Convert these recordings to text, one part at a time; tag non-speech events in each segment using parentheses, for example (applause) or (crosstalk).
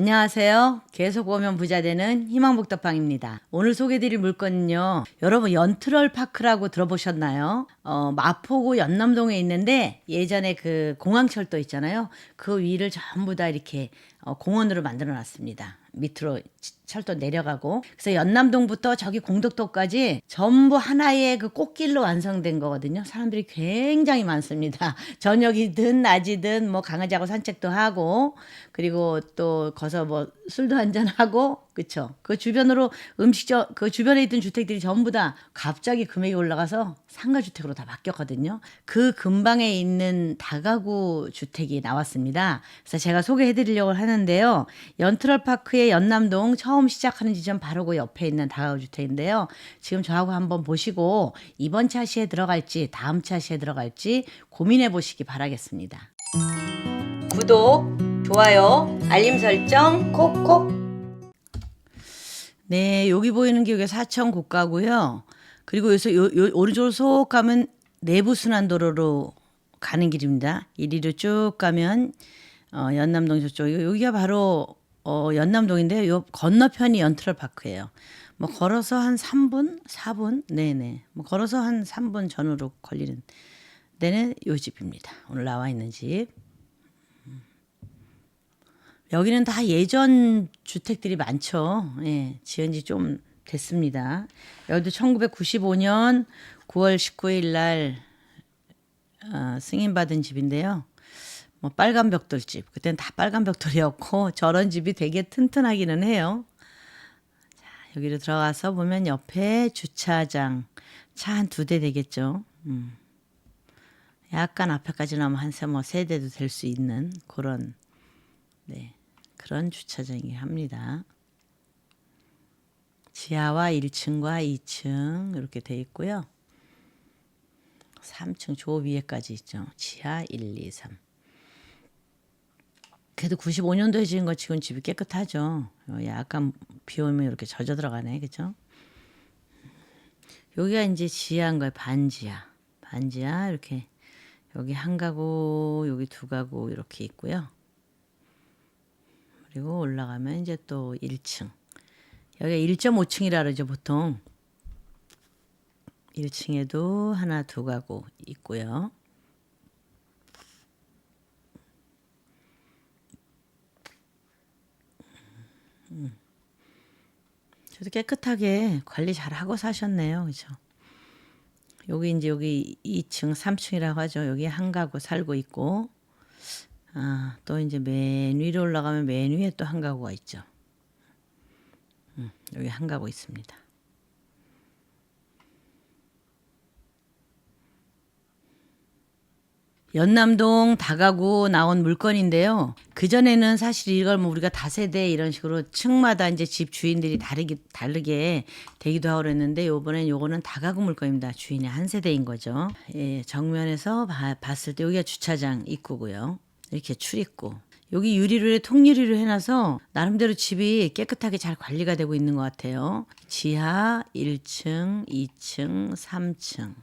안녕하세요. 계속 오면 부자 되는 희망복덕방입니다. 오늘 소개드릴 물건은요. 여러분 연트럴 파크라고 들어보셨나요? 어, 마포구 연남동에 있는데 예전에 그 공항철도 있잖아요. 그 위를 전부 다 이렇게 어, 공원으로 만들어 놨습니다. 밑으로 치- 철도 내려가고 그래서 연남동부터 저기 공덕도까지 전부 하나의 그 꽃길로 완성된 거거든요. 사람들이 굉장히 많습니다. (laughs) 저녁이든 낮이든 뭐 강아지하고 산책도 하고 그리고 또 거기서 뭐 술도 한잔 하고 그쵸? 그 주변으로 음식점 그 주변에 있던 주택들이 전부 다 갑자기 금액이 올라가서 상가 주택으로 다 바뀌었거든요. 그 근방에 있는 다가구 주택이 나왔습니다. 그래서 제가 소개해 드리려고 하는데요. 연트럴 파크의 연남동 처음 시작하는 지점 바로 그 옆에 있는 다가구 주택인데요. 지금 저하고 한번 보시고 이번 차시에 들어갈지 다음 차시에 들어갈지 고민해 보시기 바라겠습니다. 구독, 좋아요, 알림 설정 콕콕. 네, 여기 보이는 게 여기 사천 고가고요. 그리고 여기서 요, 요 오른쪽으로 쏙 가면 내부 순환도로로 가는 길입니다. 이리로 쭉 가면 어, 연남동 저쪽 여기가 바로 어, 연남동인데요. 요 건너편이 연트럴 파크예요. 뭐 걸어서 한 3분, 4분, 네네. 뭐 걸어서 한 3분 전후로 걸리는 데는 요 집입니다. 오늘 나와 있는 집. 여기는 다 예전 주택들이 많죠. 예, 지은 지 좀 됐습니다. 여기도 1995년 9월 19일 날 어, 승인받은 집인데요. 뭐 빨간 벽돌집. 그때는 다 빨간 벽돌이었고 (laughs) 저런 집이 되게 튼튼하기는 해요. 자, 여기로 들어가서 보면 옆에 주차장 차 한 두 대 되겠죠. 음. 약간 앞에까지 나면 한세뭐세 대도 될 수 있는 그런 네. 그런 주차장이 합니다. 지하와 1층과 2층 이렇게 돼 있고요. 3층 조 위에까지 있죠. 지하 1, 2, 3. 그래도 95년도에 지은 거 지금 집이 깨끗하죠. 어, 약간 비 오면 이렇게 젖어 들어가네. 그죠? 여기가 이제 지하인 거예요. 반지하. 반지하 이렇게 여기 한 가구, 여기 두 가구 이렇게 있고요. 그리고 올라가면 이제 또 1층. 여기가 1.5층이라 그러죠, 보통. 1층에도 하나, 두 가구 있고요. 음. 저도 깨끗하게 관리 잘 하고 사셨네요. 그죠? 여기 이제 여기 2층, 3층이라고 하죠. 여기 한 가구 살고 있고 아, 또 이제 맨 위로 올라가면 맨 위에 또 한 가구가 있죠. 음, 여기 한 가구 있습니다. 연남동 다가구 나온 물건인데요. 그전에는 사실 이걸 뭐 우리가 다세대 이런 식으로 층마다 이제 집 주인들이 다르게, 다르게 되기도 하고 그랬는데 요번엔 요거는 다가구 물건입니다. 주인이 한 세대인 거죠. 예, 정면에서 봐- 봤을 때 여기가 주차장 입구고요. 이렇게 출입구. 여기 유리로 통유리로 해놔서 나름대로 집이 깨끗하게 잘 관리가 되고 있는 것 같아요. 지하 1층, 2층, 3층.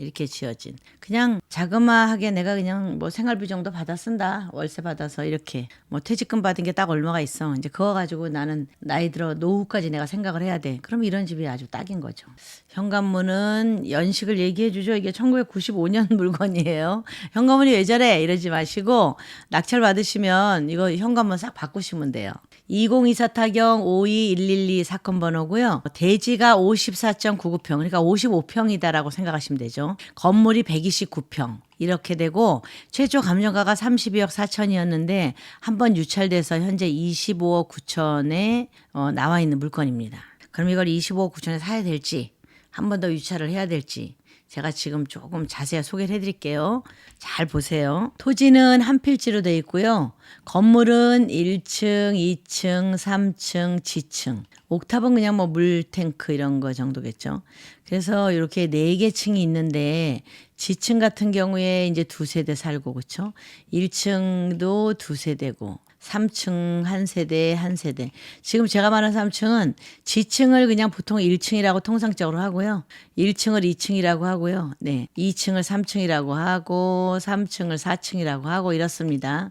이렇게 지어진. 그냥 자그마하게 내가 그냥 뭐 생활비 정도 받아 쓴다. 월세 받아서 이렇게 뭐 퇴직금 받은 게 딱 얼마가 있어. 이제 그거 가지고 나는 나이 들어 노후까지 내가 생각을 해야 돼. 그럼 이런 집이 아주 딱인 거죠. 현관문은 연식을 얘기해 주죠. 이게 1995년 (laughs) 물건이에요. 현관문이 왜 저래? 이러지 마시고 낙찰 받으시면 이거 현관문 싹 바꾸시면 돼요 2024 타경 52112 사건 번호고요. 대지가 54.99평, 그러니까 55평이다라고 생각하시면 되죠. 건물이 129평. 이렇게 되고 최초 감정가가 32억 4천이었는데 한 번 유찰돼서 현재 25억 9천에 어, 나와 있는 물건입니다. 그럼 이걸 25억 9천에 사야 될지 한 번 더 유찰을 해야 될지 제가 지금 조금 자세히 소개를 해드릴게요. 잘 보세요. 토지는 한 필지로 되어 있고요. 건물은 1층, 2층, 3층, 지층. 옥탑은 그냥 뭐 물탱크 이런 거 정도겠죠. 그래서 이렇게 네 개 층이 있는데 지층 같은 경우에 이제 두 세대 살고 그렇죠. 1층도 두 세대고 3층 한 세대 한 세대. 지금 제가 말한 3층은 지층을 그냥 보통 1층이라고 통상적으로 하고요. 1층을 2층이라고 하고요. 네. 2층을 3층이라고 하고 3층을 4층이라고 하고 이렇습니다.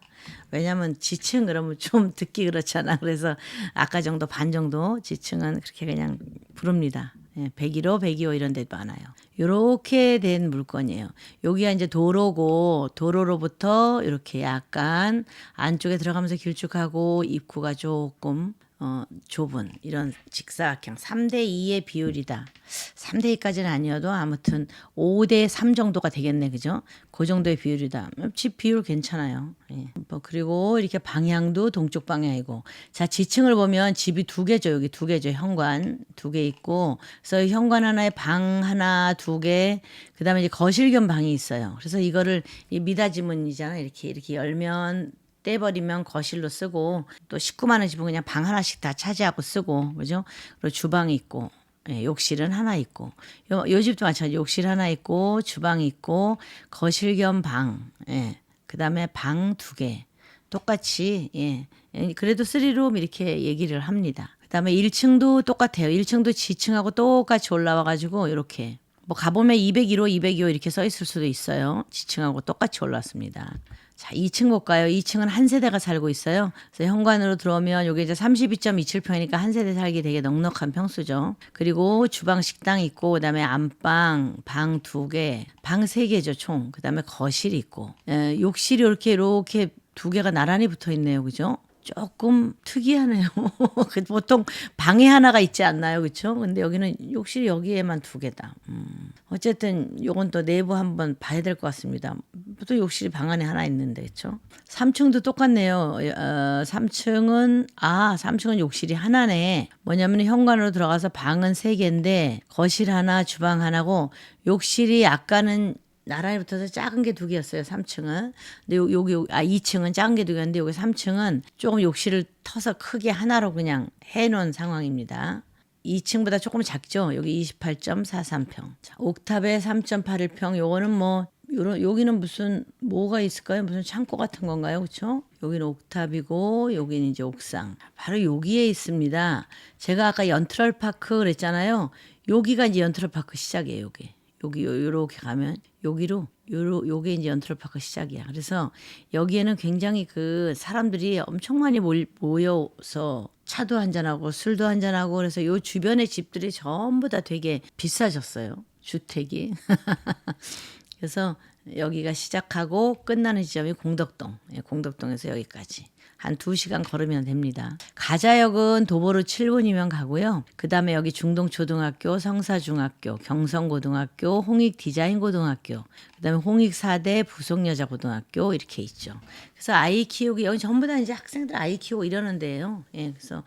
왜냐면 지층 그러면 좀 (laughs) 듣기 그렇잖아. 그래서 아까 정도 반 정도 지층은 그렇게 그냥 부릅니다. 예, 101호, 102호 이런 데도 많아요. 요렇게 된 물건이에요. 여기가 이제 도로고 도로로부터 이렇게 약간 안쪽에 들어가면서 길쭉하고 입구가 조금 어, 좁은 이런 직사각형 3대 2의 비율이다. 3대 2까지는 아니어도 아무튼 5대 3 정도가 되겠네. 그죠? 그 정도의 비율이다. 집 비율 괜찮아요. 예. 뭐 그리고 이렇게 방향도 동쪽 방향이고. 자, 지층을 보면 집이 두 개죠. 여기 두 개죠. 현관 두 개 있고. 그래서 현관 하나에 방 하나, 두 개. 그다음에 이제 거실 겸 방이 있어요. 그래서 이거를 이 미닫이문이잖아. 이렇게 이렇게 열면 떼버리면 거실로 쓰고 또 식구만 원 집은 그냥 방 하나씩 다 차지하고 쓰고 그죠? 그리고 주방이 있고 예, 욕실은 하나 있고 요, 요 집도 마찬가지 욕실 하나 있고 주방이 있고 거실 겸 방, 예, 그다음에 방 두 개 똑같이 예, 예, 그래도 쓰리룸 이렇게 얘기를 합니다. 그다음에 1층도 똑같아요. 1층도 지층하고 똑같이 올라와 가지고 이렇게 뭐 가보면 201호, 202호 이렇게 써 있을 수도 있어요. 지층하고 똑같이 올랐습니다. 자, 2층 볼까요? 2층은 한 세대가 살고 있어요. 그래서 현관으로 들어오면 여기 이제 32.27평이니까 한 세대 살기 되게 넉넉한 평수죠. 그리고 주방 식당 있고 그다음에 안방 방 두 개, 방 세 개죠, 총. 그다음에 거실 있고. 에, 욕실이 이렇게 이렇게 두 개가 나란히 붙어 있네요. 그죠? 조금 특이하네요. (laughs) 그 보통 방에 하나가 있지 않나요, 그렇죠? 근데 여기는 욕실 여기에만 두 개다. 음. 어쨌든 요건 또 내부 한번 봐야 될 것 같습니다. 또 욕실이 방 안에 하나 있는데, 그렇죠? 3층도 똑같네요. 어, 3층은 아, 3층은 욕실이 하나네. 뭐냐면 현관으로 들어가서 방은 세 개인데 거실 하나, 주방 하나고 욕실이 아까는 나란히 붙어서 작은 게 두 개였어요. 3층은. 근데 요, 여기 아 2층은 작은 게 두 개였는데 여기 3층은 조금 욕실을 터서 크게 하나로 그냥 해 놓은 상황입니다. 2층보다 조금 작죠. 여기 28.43평. 자, 옥탑에 3.81평. 요거는 뭐 요런 여기는 무슨 뭐가 있을까요? 무슨 창고 같은 건가요? 그렇죠? 여기는 옥탑이고 여기는 이제 옥상. 바로 여기에 있습니다. 제가 아까 연트럴 파크 그랬잖아요. 여기가 이제 연트럴 파크 시작이에요, 여기. 여기 요- 요렇게 가면 여기로 요로 요게 이제 연트럴 파크 시작이야. 그래서 여기에는 굉장히 그 사람들이 엄청 많이 몰- 모여서 차도 한잔하고 술도 한잔하고 그래서 요 주변의 집들이 전부 다 되게 비싸졌어요. 주택이. (laughs) 그래서 여기가 시작하고 끝나는 지점이 공덕동. 예, 공덕동에서 여기까지. 한 두시간 걸으면 됩니다. 가자역은 도보로 7분이면 가고요. 그 다음에 여기 중동초등학교, 성사중학교, 경성고등학교, 홍익디자인고등학교, 그 다음에 홍익사대, 부속여자고등학교 이렇게 있죠. 그래서 아이 키우기 여기 전부 다 이제 학생들 아이 키우고 이러는 데예요. 예. 그래서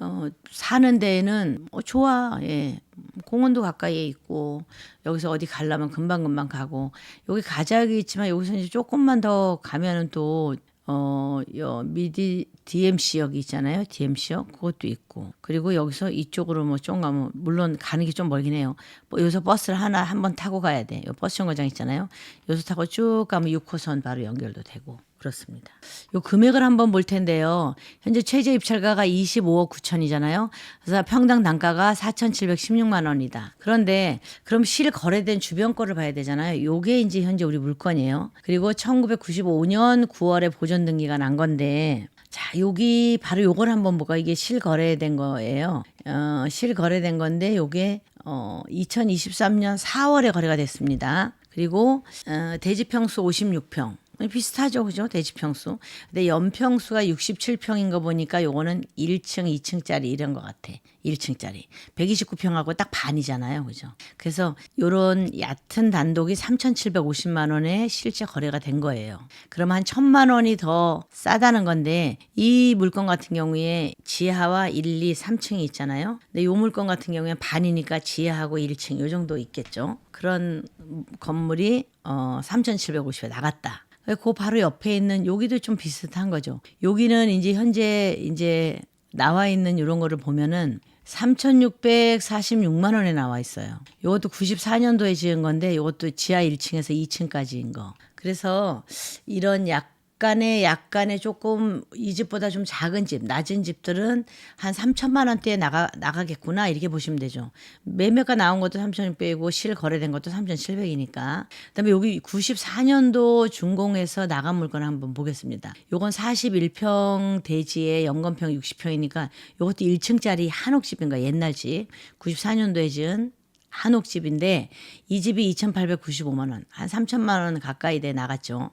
어, 사는 데에는 뭐 좋아. 예. 공원도 가까이에 있고 여기서 어디 가려면 금방금방 가고 여기 가자역이 있지만 여기서 이제 조금만 더 가면은 또 어, 여 미디 DMC역 있잖아요. DMC역 그것도 있고 그리고 여기서 이쪽으로 뭐 좀 가면 물론 가는 게 좀 멀긴 해요. 뭐 여기서 버스를 하나 한 번 타고 가야 돼. 요 버스 정거장 있잖아요. 여기서 타고 쭉 가면 6호선 바로 연결도 되고 그렇습니다. 요 금액을 한번 볼 텐데요. 현재 최저 입찰가가 25억 9천이잖아요. 그래서 평당 단가가 4,716만 원이다. 그런데 그럼 실 거래된 주변 거를 봐야 되잖아요. 요게 이제 현재 우리 물건이에요. 그리고 1995년 9월에 보존 등기가 난 건데 자, 여기 바로 요걸 한번 볼까? 이게 실 거래된 거예요. 어, 실 거래된 건데 요게 어, 2023년 4월에 거래가 됐습니다. 그리고 어, 대지평수 56평. 비슷하죠, 그죠? 대지평수. 근데 연평수가 67평인 거 보니까 요거는 1층, 2층짜리 이런 것 같아. 1층짜리. 129평하고 딱 반이잖아요, 그죠? 그래서 요런 얕은 단독이 3,750만 원에 실제 거래가 된 거예요. 그럼 한 천만 원이 더 싸다는 건데 이 물건 같은 경우에 지하와 1, 2, 3층이 있잖아요. 근데 요 물건 같은 경우에 반이니까 지하하고 1층 요 정도 있겠죠. 그런 건물이 어 3,750에 나갔다. 그 바로 옆에 있는 여기도 좀 비슷한 거죠. 여기는 이제 현재 이제 나와 있는 이런 거를 보면은 3,646만 원에 나와 있어요. 이것도 94년도에 지은 건데 이것도 지하 1층에서 2층까지인 거. 그래서 이런 약 약간의 약간의 조금 이 집보다 좀 작은 집, 낮은 집들은 한 3천만 원대에 나가 나가겠구나 이렇게 보시면 되죠. 매매가 나온 것도 3,600이고 실 거래된 것도 3,700이니까. 그다음에 여기 94년도 준공에서 나간 물건 한번 보겠습니다. 요건 41평 대지에 연건평 60평이니까 요것도 1층짜리 한옥집인가 옛날 집. 94년도에 지은 한옥집인데 이 집이 2,895만 원, 한 3천만 원 가까이 돼 나갔죠.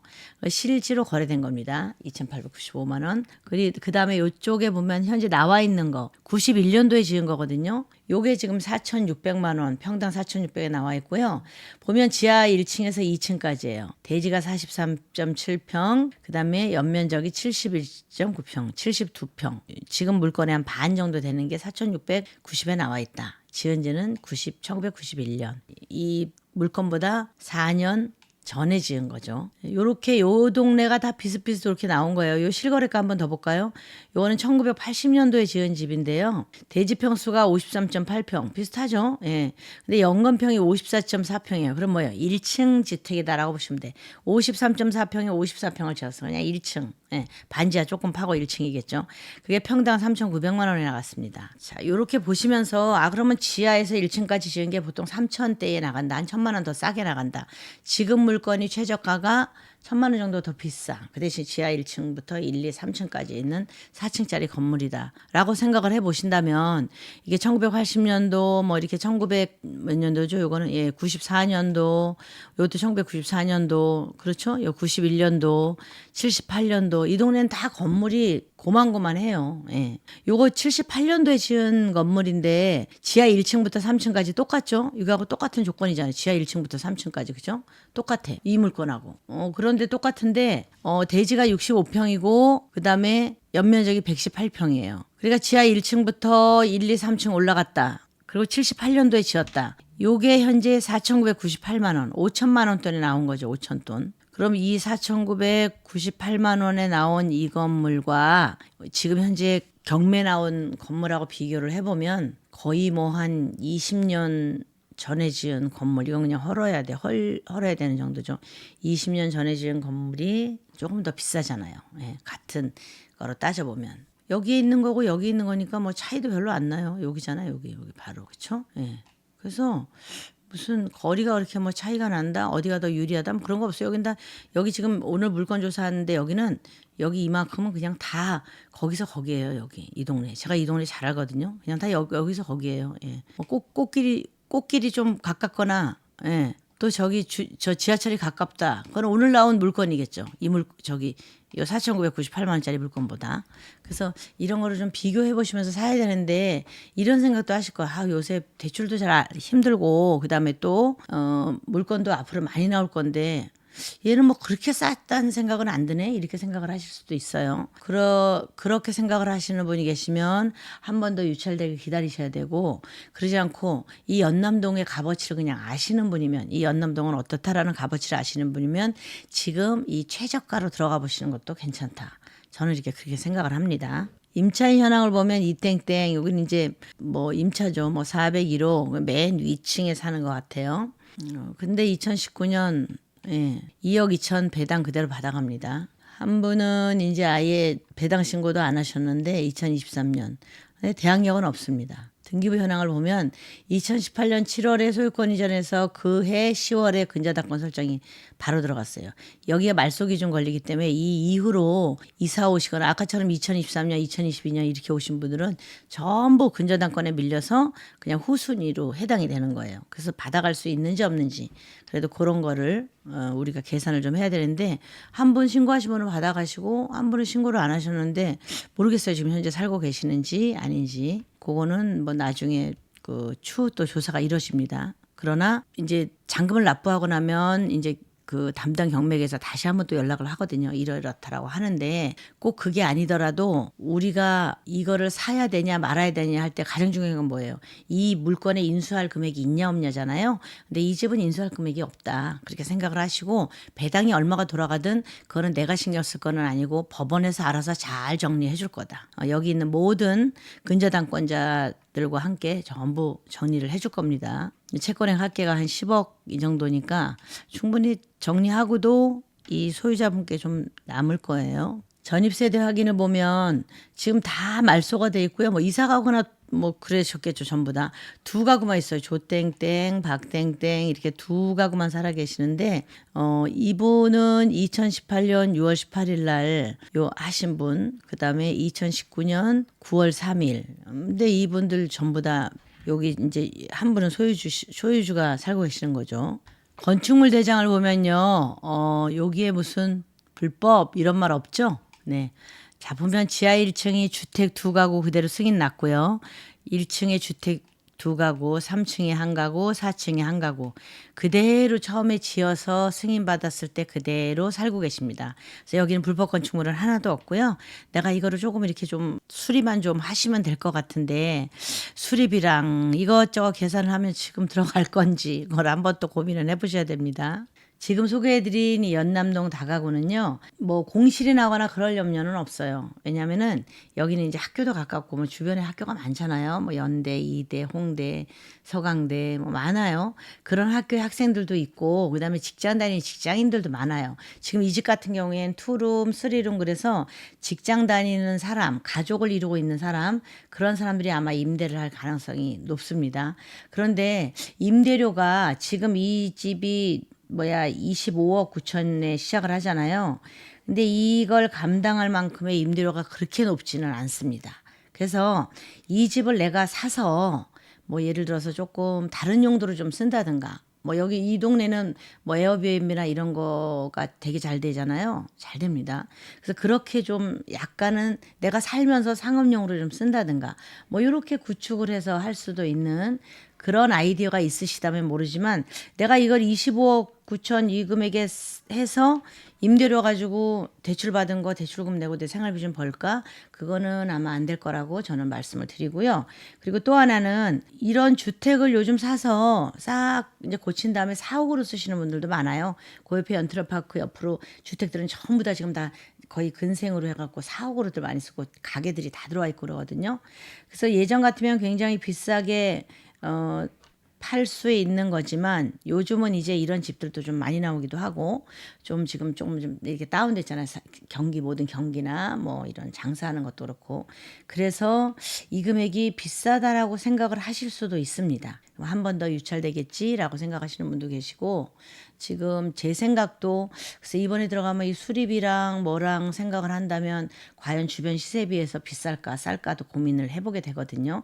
실지로 거래된 겁니다. 2,895만 원. 그리고 그 다음에 이쪽에 보면 현재 나와 있는 거 91년도에 지은 거거든요. 요게 지금 4,600만 원, 평당 4,600에 나와 있고요. 보면 지하 1층에서 2층까지예요. 대지가 43.7평, 그다음에 연면적이 71.9평, 72평. 지금 물건의 한 반 정도 되는 게 4,690에 나와 있다. 지은 지는 90, 1991년. 이 물건보다 4년 전에 지은 거죠. 요렇게 요 동네가 다 비슷비슷 이렇게 나온 거예요. 요 실거래가 한번 더 볼까요? 요거는 1980년도에 지은 집인데요. 대지 평수가 53.8평. 비슷하죠? 예. 근데 연건평이 54.4평이에요. 그럼 뭐예요? 1층 주택이다라고 보시면 돼. 53.4평에 54평을 지었어. 그냥 1층. 예. 반지하 조금 파고 1층이겠죠. 그게 평당 3,900만 원에 나갔습니다. 자, 요렇게 보시면서 아 그러면 지하에서 1층까지 지은 게 보통 3천대에 나간다. 한 천만 원 더 싸게 나간다. 지금 물건이 최저가가 천만 원 정도 더 비싸. 그 대신 지하 1층부터 1, 2, 3층까지 있는 4층짜리 건물이다. 라고 생각을 해 보신다면 이게 1980년도 뭐 이렇게 1900 몇 년도죠? 요거는 예, 94년도, 요것도 1994년도, 그렇죠? 요 91년도, 78년도 이 동네는 다 건물이 고만고만해요. 예. 요거 78년도에 지은 건물인데 지하 1층부터 3층까지 똑같죠? 이거하고 똑같은 조건이잖아요. 지하 1층부터 3층까지 그죠? 똑같아. 이 물건하고. 어, 그런데 똑같은데 어, 대지가 65평이고 그다음에 연면적이 118평이에요. 그러니까 지하 1층부터 1, 2, 3층 올라갔다. 그리고 78년도에 지었다. 요게 현재 4,998만 원, 5천만 원 돈에 나온 거죠. 5천 돈. 그럼 이 4,998만 원에 나온 이 건물과 지금 현재 경매 나온 건물하고 비교를 해보면 거의 뭐 한 20년 전에 지은 건물 이건 그냥 헐어야 돼 헐, 헐어야 되는 정도죠. 20년 전에 지은 건물이 조금 더 비싸잖아요. 예, 같은 거로 따져 보면 여기 있는 거고 여기 있는 거니까 뭐 차이도 별로 안 나요. 여기잖아요. 여기 여기 바로 그렇죠. 예. 그래서 무슨 거리가 그렇게 뭐 차이가 난다 어디가 더 유리하다 뭐 그런 거 없어요. 여긴 다 여기 지금 오늘 물건 조사하는데 여기는 여기 이만큼은 그냥 다 거기서 거기에요 여기. 이 동네. 제가 이 동네 잘 알거든요. 그냥 다 여기, 여기서 거기에요. 예. 뭐 꼭, 꽃길이 꽃길이 좀 가깝거나 예. 또 저기 주, 저 지하철이 가깝다. 그건 오늘 나온 물건이겠죠. 이 물 저기 요 4,998만 원짜리 물건보다. 그래서 이런 거를 좀 비교해 보시면서 사야 되는데 이런 생각도 하실 거야. 아, 요새 대출도 잘 아- 힘들고 그다음에 또 어, 물건도 앞으로 많이 나올 건데 얘는 뭐 그렇게 쌌다는 생각은 안 드네 이렇게 생각을 하실 수도 있어요. 그러 그렇게 생각을 하시는 분이 계시면 한 번 더 유찰되게 기다리셔야 되고 그러지 않고 이 연남동의 값어치를 그냥 아시는 분이면 이 연남동은 어떻다라는 값어치를 아시는 분이면 지금 이 최저가로 들어가 보시는 것도 괜찮다. 저는 이렇게 그렇게 생각을 합니다. 임차 현황을 보면 이땡땡 여기는 이제 뭐 임차죠. 뭐 401호 맨 위층에 사는 것 같아요. 어, 근데 2019년 예, 2억 2천 배당 그대로 받아갑니다. 한 분은 이제 아예 배당 신고도 안 하셨는데 2023년 대항력은 없습니다. 등기부 현황을 보면 2018년 7월에 소유권 이전에서 그해 10월에 근저당권 설정이 바로 들어갔어요. 여기에 말소 기준 걸리기 때문에 이 이후로 이사 오시거나 아까처럼 2023년, 2022년 이렇게 오신 분들은 전부 근저당권에 밀려서 그냥 후순위로 해당이 되는 거예요. 그래서 받아갈 수 있는지 없는지 그래도 그런 거를 어, 우리가 계산을 좀 해야 되는데 한 분 신고하신 분은 받아가시고 한 분은 신고를 안 하셨는데 모르겠어요. 지금 현재 살고 계시는지 아닌지 그거는 뭐 나중에 그 추후 또 조사가 이루어집니다. 그러나 이제 잔금을 납부하고 나면 이제 그 담당 경매에서 다시 한번 또 연락을 하거든요. 이러이렇다라고 하는데 꼭 그게 아니더라도 우리가 이거를 사야 되냐 말아야 되냐 할 때 가장 중요한 건 뭐예요? 이 물건에 인수할 금액이 있냐 없냐잖아요. 근데 이 집은 인수할 금액이 없다. 그렇게 생각을 하시고 배당이 얼마가 돌아가든 그거는 내가 신경 쓸 거는 아니고 법원에서 알아서 잘 정리해 줄 거다. 어, 여기 있는 모든 근저당권자들과 함께 전부 정리를 해 줄 겁니다. 채권의 합계가 한 10억 이 정도니까 충분히 정리하고도 이 소유자분께 좀 남을 거예요. 전입 세대 확인을 보면 지금 다 말소가 돼 있고요. 뭐 이사 가거나 뭐 그러셨겠죠 전부 다 두 가구만 있어요 조땡땡 박땡땡 이렇게 두 가구만 살아 계시는데 어 이분은 2018년 6월 18일 날 요 하신 분 그다음에 2019년 9월 3일 근데 이분들 전부 다 여기 이제 한 분은 소유주 소유주가 살고 계시는 거죠 건축물 대장을 보면요 어 여기에 무슨 불법 이런 말 없죠 네. 자, 보면 지하 1층이 주택 두 가구 그대로 승인 났고요. 1층에 주택 두 가구, 3층에 한 가구, 4층에 한 가구. 그대로 처음에 지어서 승인 받았을 때 그대로 살고 계십니다. 그래서 여기는 불법 건축물은 하나도 없고요. 내가 이거를 조금 이렇게 좀 수리만 좀 하시면 될 것 같은데 수리비랑 이것저것 계산을 하면 지금 들어갈 건지 그걸 한번 또 고민을 해보셔야 됩니다. 지금 소개해드린 이 연남동 다가구는요, 뭐 공실이 나거나 그럴 염려는 없어요. 왜냐면은 여기는 이제 학교도 가깝고 뭐 주변에 학교가 많잖아요. 뭐 연대, 이대, 홍대, 서강대 뭐 많아요. 그런 학교의 학생들도 있고 그 다음에 직장 다니는 직장인들도 많아요. 지금 이 집 같은 경우엔 투룸, 쓰리룸 그래서 직장 다니는 사람, 가족을 이루고 있는 사람 그런 사람들이 아마 임대를 할 가능성이 높습니다. 그런데 임대료가 지금 이 집이 뭐야 25억 9천에 시작을 하잖아요. 근데 이걸 감당할 만큼의 임대료가 그렇게 높지는 않습니다. 그래서 이 집을 내가 사서 뭐 예를 들어서 조금 다른 용도로 좀 쓴다든가 뭐 여기 이 동네는 뭐 에어비앤비나 이런 거가 되게 잘 되잖아요. 잘 됩니다. 그래서 그렇게 좀 약간은 내가 살면서 상업용으로 좀 쓴다든가 뭐 이렇게 구축을 해서 할 수도 있는 그런 아이디어가 있으시다면 모르지만 내가 이걸 25억 9천 이 금액에 해서 임대료 가지고 대출 받은 거 대출금 내고 내 생활비 좀 벌까? 그거는 아마 안 될 거라고 저는 말씀을 드리고요. 그리고 또 하나는 이런 주택을 요즘 사서 싹 이제 고친 다음에 사옥으로 쓰시는 분들도 많아요. 그 옆에 연트러파크 옆으로 주택들은 전부 다 지금 다 거의 근생으로 해갖고 사옥으로들 많이 쓰고 가게들이 다 들어와 있고 그러거든요. 그래서 예전 같으면 굉장히 비싸게 어, 팔수 있는 거지만 요즘은 이제 이런 집들도 좀 많이 나오기도 하고 좀 지금 조금 좀 이렇게 다운됐잖아요. 사- 경기 모든 경기나 뭐 이런 장사하는 것도 그렇고 그래서 이 금액이 비싸다라고 생각을 하실 수도 있습니다. 한번 더 유찰되겠지라고 생각하시는 분도 계시고 지금 제 생각도 그래서 이번에 들어가면 이 수리비랑 뭐랑 생각을 한다면 과연 주변 시세 비해서 비쌀까 쌀까도 고민을 해보게 되거든요.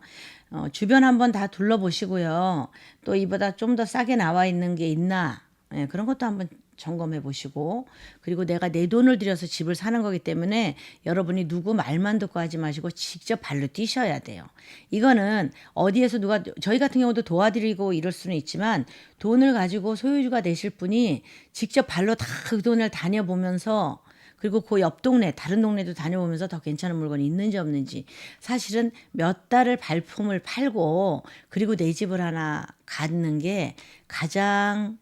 어, 주변 한번 다 둘러보시고요. 또 이보다 좀 더 싸게 나와 있는 게 있나 예, 그런 것도 한번 점검해 보시고 그리고 내가 내 돈을 들여서 집을 사는 거기 때문에 여러분이 누구 말만 듣고 하지 마시고 직접 발로 뛰셔야 돼요. 이거는 어디에서 누가 저희 같은 경우도 도와드리고 이럴 수는 있지만 돈을 가지고 소유주가 되실 분이 직접 발로 다 그 돈을 다녀보면서 그리고 그 옆 동네 다른 동네도 다녀보면서 더 괜찮은 물건이 있는지 없는지 사실은 몇 달을 발품을 팔고 그리고 내 집을 하나 갖는 게 가장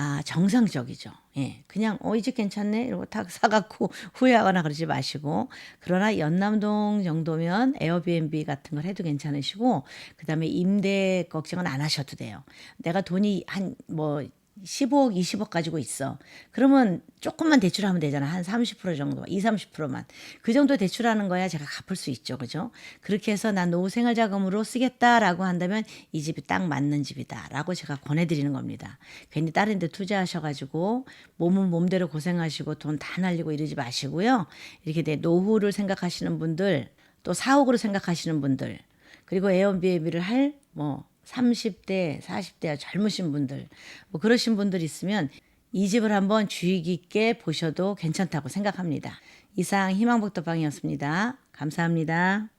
아 정상적이죠. 예, 그냥 어이집 괜찮네 이러고 탁 사갖고 (laughs) 후회하거나 그러지 마시고 그러나 연남동 정도면 에어비앤비 같은 걸 해도 괜찮으시고 그 다음에 임대 걱정은 안 하셔도 돼요. 내가 돈이 한 뭐 15억, 20억 가지고 있어. 그러면 조금만 대출하면 되잖아. 한 30% 정도, 2, 30%만. 그 정도 대출하는 거야 제가 갚을 수 있죠. 그죠? 그렇게 해서 난 노후 생활 자금으로 쓰겠다라고 한다면 이 집이 딱 맞는 집이다라고 제가 권해드리는 겁니다. 괜히 다른 데 투자하셔가지고 몸은 몸대로 고생하시고 돈 다 날리고 이러지 마시고요. 이렇게 내 노후를 생각하시는 분들, 또 사옥으로 생각하시는 분들, 그리고 에어비앤비를 할 뭐 30대, 40대 젊으신 분들, 뭐 그러신 분들 있으면 이 집을 한번 주의 깊게 보셔도 괜찮다고 생각합니다. 이상 희망복도방이었습니다. 감사합니다.